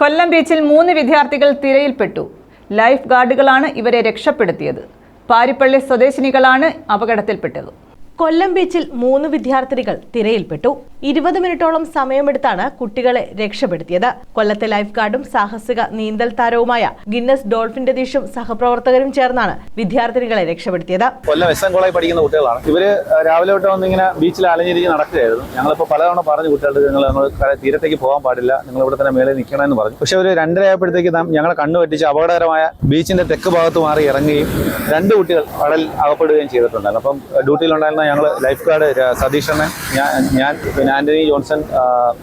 കൊല്ലം ബീച്ചിൽ മൂന്ന് വിദ്യാർത്ഥികൾ തിരയിൽപ്പെട്ടു. ലൈഫ് ഗാർഡുകളാണ് ഇവരെ രക്ഷപ്പെടുത്തിയത്. പാരിപ്പള്ളി സ്വദേശിനികളാണ് അപകടത്തിൽപ്പെട്ടത്. കൊല്ലം ബീച്ചിൽ മൂന്ന് വിദ്യാർത്ഥിനികൾ തിരയിൽപ്പെട്ടു. ഇരുപത് മിനിറ്റോളം സമയമെടുത്താണ് കുട്ടികളെ രക്ഷപ്പെടുത്തിയത്. കൊല്ലത്തെ ലൈഫ് ഗാർഡും സാഹസിക നീന്തൽ താരവുമായ ഗിന്നസ് ഡോൾഫിൻ രതീഷും സഹപ്രവർത്തകരും ചേർന്നാണ് വിദ്യാർത്ഥിനികളെ രക്ഷപ്പെടുത്തിയത്. കൊല്ലം എസ് എൻ കോളേജ് പഠിക്കുന്ന കുട്ടികളാണ്. ഇവർ രാവിലെ തൊട്ട് വന്ന് ഇങ്ങനെ ബീച്ചിൽ അലഞ്ഞിരിഞ്ഞ് നടക്കുകയായിരുന്നു. ഞങ്ങളിപ്പോൾ പലതവണ പറഞ്ഞു കുട്ടികളുടെ നിങ്ങൾ തീരത്തേക്ക് പോകാൻ പാടില്ല നിങ്ങൾ ഇവിടെ തന്നെ മേളിൽ നിൽക്കണമെന്ന് പറഞ്ഞു. പക്ഷെ ഒരു രണ്ടര ആയപ്പോഴത്തേക്ക് നാം ഞങ്ങളെ കണ്ണു പറ്റിച്ച് അപകടകരമായ ബീച്ചിന്റെ തെക്ക് ഭാഗത്ത് മാറി ഇറങ്ങുകയും രണ്ട് കുട്ടികൾ കടൽ അകപ്പെടുകയും ചെയ്തിട്ടുണ്ടായിരുന്നു. അപ്പം ഡ്യൂട്ടിയിലുണ്ടായിരുന്ന ഞങ്ങൾ ലൈഫ് ഗാർഡ് സതീഷണ്ണൻ ഞാൻ ഞാൻ പിന്നെ ആന്റണി ജോൺസൺ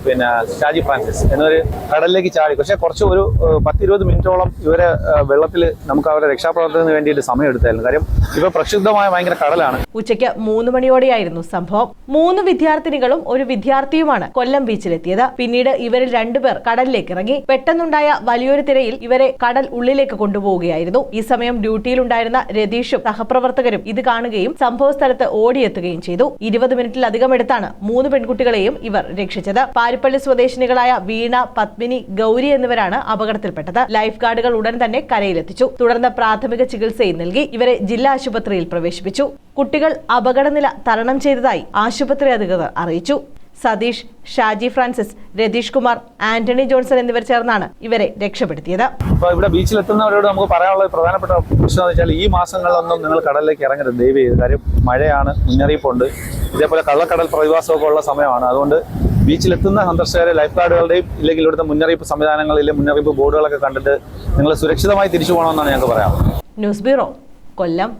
പിന്നെ ഷാജി ഫ്രാൻസിസ് എന്നൊരു കടലിലേക്ക് ചാടി. പക്ഷേ കുറച്ച് ഒരു പത്തിരുപത് മിനിറ്റോളം ഇവരെ വെള്ളത്തിൽ നമുക്ക് അവരുടെ രക്ഷാപ്രവർത്തനത്തിന് വേണ്ടിയിട്ട് സമയം എടുത്തായിരുന്നു. കാര്യം ഇവ പ്രക്ഷുബ്ധമായ ഭയങ്കര കടലാണ്. ഉച്ചയ്ക്ക് മൂന്ന് മണിയോടെയായിരുന്നു സംഭവം. മൂന്ന് വിദ്യാർത്ഥിനികളും ഒരു വിദ്യാർത്ഥിയുമാണ് കൊല്ലം ബീച്ചിലെത്തിയത്. പിന്നീട് ഇവരിൽ രണ്ടുപേർ കടലിലേക്ക് ഇറങ്ങി. പെട്ടെന്നുണ്ടായ വലിയൊരു തിരയിൽ ഇവരെ കടൽ ഉള്ളിലേക്ക് കൊണ്ടുപോവുകയായിരുന്നു. ഈ സമയം ഡ്യൂട്ടിയിലുണ്ടായിരുന്ന രതീഷും സഹപ്രവർത്തകരും ഇത് കാണുകയും സംഭവ സ്ഥലത്ത് ഓടിയെത്തുകയും ചെയ്തു. ഇരുപത് മിനിറ്റിലധികം എടുത്താണ് മൂന്ന് പെൺകുട്ടികളെയും ഇവർ രക്ഷിച്ചത്. പാരിപ്പള്ളി സ്വദേശിനികളായ വീണ പത്മിനി ഗൗരി എന്നിവരാണ് അപകടത്തിൽപ്പെട്ടത്. ലൈഫ് ഗാർഡുകൾ ഉടൻ തന്നെ കരയിലെത്തിച്ചു. തുടർന്ന് പ്രാഥമിക ചികിത്സയും നൽകി ഇവരെ ജില്ലാ ആശുപത്രിയിൽ പ്രവേശിപ്പിച്ചു. കുട്ടികൾ അപകടനില തരണം ചെയ്തതായി ആശുപത്രി അധികൃതർ അറിയിച്ചു. സതീഷ് ഷാജി ഫ്രാൻസിസ് രതീഷ് കുമാർ ആന്റണി ജോൺസൺ എന്നിവർ ചേർന്നാണ് ഇവരെ രക്ഷപ്പെടുത്തിയത്. അപ്പോൾ ഇവിടെ ബീച്ചിലെത്തുന്നവരോട് നമുക്ക് പറയാനുള്ള ഒരു പ്രധാനപ്പെട്ട പ്രശ്നം എന്ന് വെച്ചാൽ ഈ മാസങ്ങളിലൊന്നും നിങ്ങൾ കടലിലേക്ക് ഇറങ്ങരുത് ദയവ് ചെയ്ത്. കാര്യം മഴയാണ് മുന്നറിയിപ്പുണ്ട്. ഇതേപോലെ കള്ളക്കടൽ പ്രതിഭാസമൊക്കെ ഉള്ള സമയമാണ്. അതുകൊണ്ട് ബീച്ചിലെത്തുന്ന സന്ദർശകരെ ലൈഫ് ഗാർഡുകളുടെയും ഇല്ലെങ്കിൽ ഇവിടുത്തെ മുന്നറിയിപ്പ് സംവിധാനങ്ങളിലെ മുന്നറിയിപ്പ് ബോർഡുകളൊക്കെ കണ്ടിട്ട് നിങ്ങൾ സുരക്ഷിതമായി തിരിച്ചു പോകണമെന്നാണ് ഞങ്ങൾക്ക് പറയാം ന്യൂസ് ബ്യൂറോ കൊല്ലം.